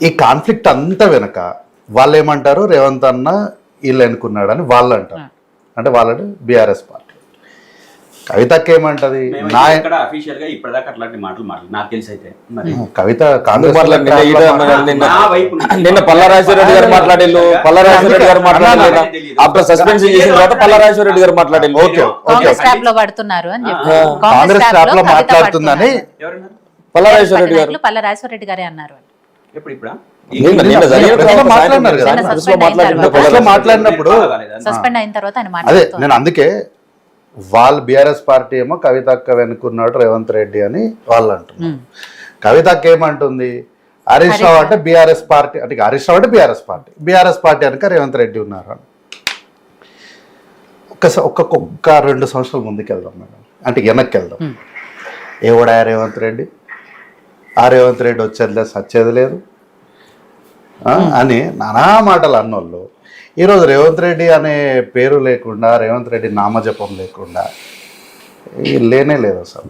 ఈ కాన్ఫ్లిక్ట్ అంతా వెనక వాళ్ళు ఏమంటారు రేవంత్ అన్న వీళ్ళు ఎన్నుకున్నాడని వాళ్ళు అంటారు అంటే వాళ్ళని బీఆర్ఎస్ పార్టీ. కవితకి ఏమంటది? మేము నా ఇక్కడ అఫీషియల్గా ఇప్పటిదాకా అట్లాంటి మాటలు మాట్లాడు నాకు తెలిసి అయితే మరి. కవిత కాంగ్రెస్ నిన్న ఈడ వాళ్ళ నిన్న. నా వైపు నుంచి. నిన్న పల్లారాజేశ్వర రెడ్డి గారు మాట్లాడిల్లు పల్లారాజేశ్వర రెడ్డి గారు మాట్లాడలేదు. ఆఫ్టర్ సస్పెన్షన్ చేసిన తర్వాత పల్లారాజేశ్వర రెడ్డి గారు మాట్లాడిల్లు ఓకే ఓకే కాంగ్రెస్ ట్రాప్లో పడుతున్నారు అని చెప్పి. కాంగ్రెస్ ట్రాప్లో మాట్లాడుతుందని పడుతున్నారు. ఎవరన్నారు? పల్లారాజేశ్వర రెడ్డి గారు. నాయకులు పల్ల రాజేశ్వర రెడ్డి గారే అన్నారు ఎప్పుడు ఇప్పుడా మాట్లాడినప్పుడు సస్పెండ్ అయిన తర్వాత అదే నేను అందుకే వాళ్ళు బీఆర్ఎస్ పార్టీ ఏమో కవిత అక్క వెనుకున్నాడు రేవంత్ రెడ్డి అని వాళ్ళు అంటున్నారు. కవిత అక్క ఏమంటుంది? హరీష్ రావు అంటే బీఆర్ఎస్ పార్టీ అంటే హరీష్ రావు అంటే బీఆర్ఎస్ పార్టీ. బీఆర్ఎస్ పార్టీ వెనక రేవంత్ రెడ్డి ఉన్నారు అని. ఒక్కసారి ఒక్క ఒక్క రెండు సంవత్సరాల ముందుకు వెళ్దాం మేడం. అంటే వెనక్కి వెళ్దాం. ఏవడా రేవంత్ రెడ్డి? ఆ రేవంత్ రెడ్డి వచ్చేది లేదు సచ్చేది లేదు. ఆ, అని నానా మాటలు అన్నోళ్ళు. ఈరోజు రేవంత్ రెడ్డి అనే పేరు లేకుండా రేవంత్ రెడ్డి నామజపం లేకుండా లేనే లేదు అసలు.